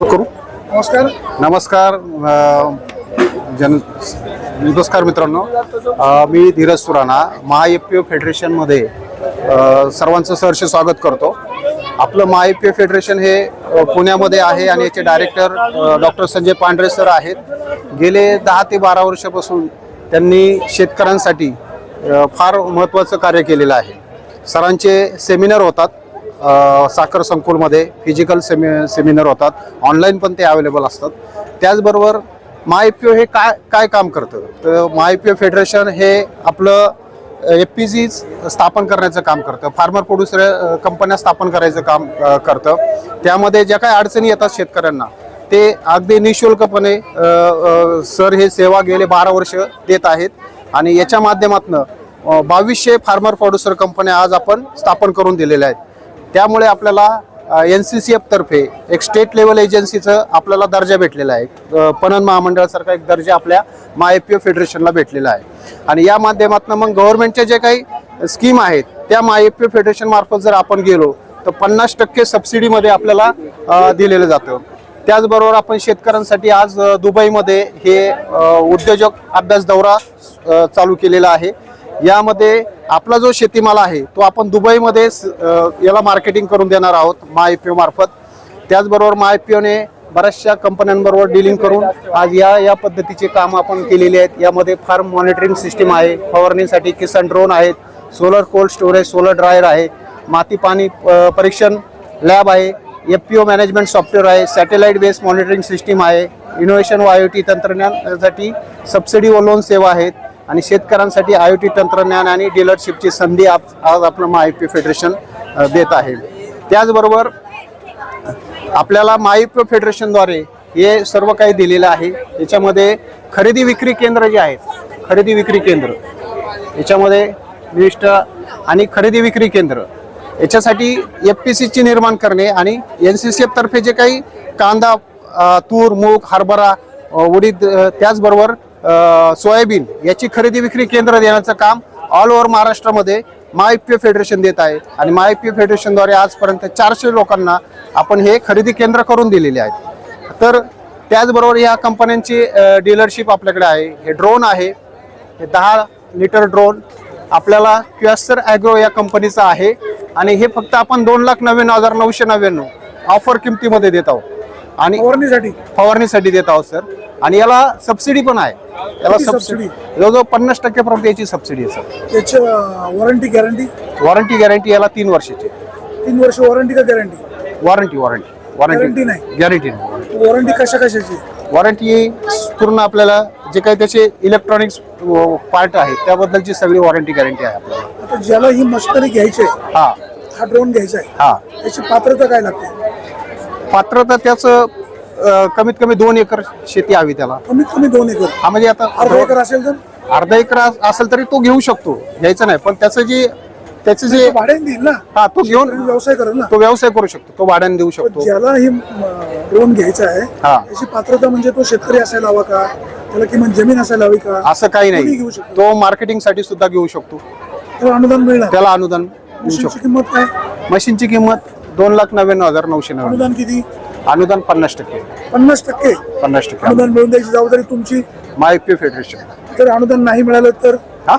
करू. नमस्कार. नमस्कार अ, जन नमस्कार मित्रांनो. अ, मी Dheeraj Surana Maha F P O फेडरेशनमध्ये अ, सर्वांचं सहर्ष स्वागत करतो. आपलं Maha F P O federation हे अ, पुण्यामध्ये आहे आणि याचे डायरेक्टर डॉक्टर संजय पांढरे सर आहेत. गेले दहा ते बारा वर्षापासून त्यांनी शेतकऱ्यांसाठी अ, फार महत्त्वाचं कार्य केलेलं आहे. सरांचे सेमिनार होतात. साखर संकुलमध्ये फिजिकल सेमि सेमिनार होतात. ऑनलाईन पण ते अवेलेबल असतात. त्याचबरोबर महाएफपीओ हे काय काय काम करतं? तर महाएफपीओ फेडरेशन हे आपलं एफ पी जी स्थापन करण्याचं काम करतं. फार्मर प्रोड्युसर कंपन्या स्थापन करायचं काम करतं. त्यामध्ये ज्या काही अडचणी येतात शेतकऱ्यांना ते अगदी निशुल्कपणे सर हे सेवा गेले बारा वर्ष देत आहेत. आणि याच्या माध्यमातून बावीसशे फार्मर प्रोड्युसर कंपन्या आज आपण स्थापन करून दिलेल्या आहेत. त्यामुळे आपल्याला एन सी सी एफ तर्फे एक स्टेट लेवल एजन्सीचं आपल्याला दर्जा भेटलेला आहे. पणन महामंडळासारखा एक दर्जा आपल्या मा एफ पी ओ फेडरेशनला भेटलेला आहे. आणि या माध्यमातून मग गव्हर्नमेंटच्या जे काही स्कीम आहेत त्या मा एफ पी ओ फेडरेशन मार्फत जर आपण गेलो तर पन्नास टक्के सबसिडीमध्ये आपल्याला दिलेलं जातं. त्याचबरोबर आपण शेतकऱ्यांसाठी आज दुबईमध्ये हे उद्योजक अभ्यास दौरा चालू केलेला आहे. यामध्ये आपला जो शेतीमाल आहे तो आपण दुबईमध्ये स- याला मार्केटिंग करून देणार आहोत महाएफपीओ मार्फत. त्याचबरोबर माय पी ओने बऱ्याचशा कंपन्यांबरोबर डिलिंग करून आज या या पद्धतीचे काम आपण केलेले आहेत. यामध्ये फार्म मॉनिटरिंग सिस्टीम आहे फवारणीसाठी किसान ड्रोन आहेत solar cold storage solar dryer आहे माती पाणी परीक्षण लॅब आहे F P O management software आहे सॅटेलाईट बेस्ड मॉनिटरिंग सिस्टीम आहे इनोव्हेशन व आय ओ टी तंत्रज्ञानासाठी सबसिडी व लोन सेवा आहेत. आणि शेतकऱ्यांसाठी आय ओ टी तंत्रज्ञान आणि डीलरशिपची संधी आप आज आपलं माय पी फेडरेशन देत आहे. त्याचबरोबर आपल्याला माईप फेडरेशनद्वारे हे सर्व काही दिलेलं आहे. याच्यामध्ये खरेदी विक्री केंद्र जे आहेत खरेदी विक्री केंद्र याच्यामध्ये विशिष्ट आणि खरेदी विक्री केंद्र याच्यासाठी एफ पी सीची निर्माण करणे आणि एन सी सी एफतर्फे जे काही कांदा तूर मूग हरभरा उडीद त्याचबरोबर सोयाबीन याची खरेदी विक्री केंद्र देण्याचं काम ऑल ओव्हर महाराष्ट्रामध्ये महाएफपीओ फेडरेशन देत आहे. आणि महाएफपीओ फेडरेशनद्वारे आजपर्यंत चारशे लोकांना आपण हे खरेदी केंद्र करून दिलेले आहेत. तर त्याचबरोबर या कंपन्यांची डीलरशिप आपल्याकडे आहे. हे ड्रोन आहे. हे दहा लिटर ड्रोन आपल्याला क्युएस्टर ॲग्रो या कंपनीचं आहे. आणि हे फक्त आपण दोन लाख नव्याण्णव हजार नऊशे नव्याण्णव ऑफर किमतीमध्ये देत आहोत. आणि फवारणीसाठी? फवारणीसाठी देत आहोत सर आणि याला सबसिडी पण आहे. याला सबसिडी? जवळजवळ पन्नास टक्केपर्यंत याची सबसिडी आहे सर याची वॉरंटी गॅरंटी वॉरंटी गॅरंटी याला तीन वर्षाची तीन वर्ष वॉरंटी का गॅरंटी वॉरंटी वॉरंटी Guarantee नाही? गॅरंटी नाही. वॉरंटी कशा कशाची? वॉरंटी पूर्ण आपल्याला जे काही त्याचे इलेक्ट्रॉनिक्स पार्ट आहेत त्याबद्दलची सगळी वॉरंटी गॅरंटी आहे आपल्याला. आता ज्याला ही मशिनरी घ्यायची आहे हा. हा ड्रोन घ्यायचा आहे हा. याची पात्रता काय लागते? पात्रता त्याचं अं, कमीत कमी दोन एकर शेती हवी त्याला. कमीत कमी दोन एकर. हा म्हणजे आता अर्धा एकर असेल तर? अर्धा एकर अस- असेल तरी तो घेऊ शकतो. घ्यायचं नाही. पण त्याचं जे त्याचं जे तो भाड्याने देईल ना. हा तो घेऊन व्यवसाय करेल ना. तो व्यवसाय करू शकतो. तो भाड्याने देऊ शकतो. ज्याला ही ड्रोन घ्यायचा आहे हा. याची पात्रता म्हणजे तो शेतकरी असायला हवा का? त्याला किमान जमीन असायला हवी का? असं काही कोणी नाही घेऊ शकतो? तो मार्केटिंगसाठी सुद्धा घेऊ शकतो. त्याला अनुदान मिळणार? त्याला अनुदान देऊ मशीनची शकतो. किंमत काय? मशीनची किंमत दोन लाख नव्याण्णव हजार नऊशे नव्याण्णव. अनुदान किती? अनुदान पन्नास टक्के. पन्नास टक्के? पन्नास टक्के अनुदान मिळून द्यायची जबाबदारी तुमची? मायपी फेडरेशन. तर अनुदान नाही मिळालं तर? हा?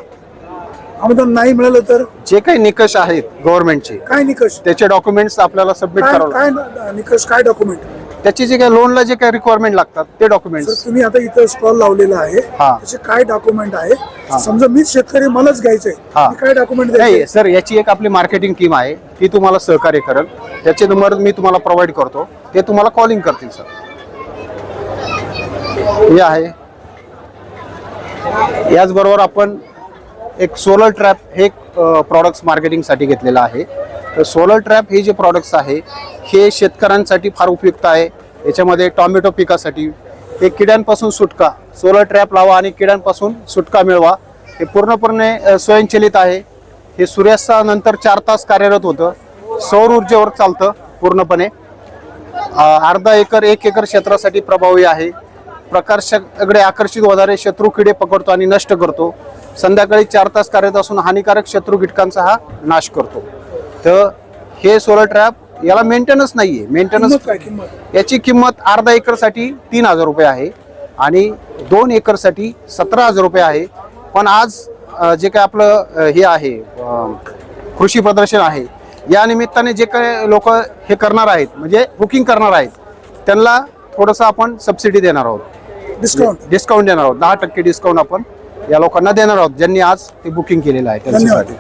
अनुदान नाही मिळालं तर? जे काही निकष आहेत गव्हर्नमेंटचे काय निकष? त्याचे डॉक्युमेंट्स आपल्याला सबमिट काय करावं काय निकष काय डॉक्युमेंट त्याचे जे काही लोनला जे काही रिक्वायरमेंट लागतात ते तर डॉक्युमेंट्स तुम्ही आता इथं स्टॉल लावलेला आहे. हा. त्याचे काय डॉक्युमेंट आहे? समजा मीच शेतकरी मलाच घ्यायचंय. हा. मी काय डॉक्युमेंट नाही सर याची एक आपली मार्केटिंग टीम आहे. ती तुम्हाला सहकार्य करेल. त्याचे नंबर मी तुम्हाला प्रोव्हाइड करतो. ते तुम्हाला कॉलिंग करतील सर. हे आहे. याचबरोबर आपण एक सोलर ट्रॅप हे प्रॉडक्ट्स मार्केटिंगसाठी घेतलेलं आहे. तर सोलर ट्रॅप हे जे प्रॉडक्ट्स आहे हे शेतकऱ्यांसाठी फार उपयुक्त आहे. याच्यामध्ये टॉमॅटो पिकासाठी हे किड्यांपासून सुटका सोलर ट्रॅप लावा आणि किड्यांपासून सुटका मिळवा हे पूर्णपणे स्वयंचलित आहे. हे सूर्यास्तानंतर चार तास कार्यरत होतं. सौर ऊर्जेवर चालतं पूर्णपणे. अर्धा एकर एक एकर क्षेत्रासाठी प्रभावी आहे. प्रकाशाकडे आकर्षित होणारे शत्रू किडे पकडतो आणि नष्ट करतो. संध्याकाळी चार तास कार्यरत असून हानिकारक शत्रू कीटकांचा हा नाश करतो. तर हे सोलर ट्रॅप याला मेंटेनन्स मेंटेनन्स किंमत काय किंमत? याची किंमत अर्धा एकरसाठी तीन हजार रुपये आहे आणि दोन एकरसाठी सतरा हजार रुपये आहे. पण आज अ, जे काय आपलं अ, हे आहे अ, कृषी प्रदर्शन आहे या निमित्ताने जे काय लोक हे करणार आहेत म्हणजे बुकिंग करणार आहेत त्यांना थोडंसं आपण सबसिडी देणार आहोत. डिस्काउंट डिस्काउंट देणार आहोत. दहा टक्के डिस्काउंट आपण या लोकांना देणार आहोत ज्यांनी आज ते बुकिंग केलेलं आहे. त्यांच्यासाठी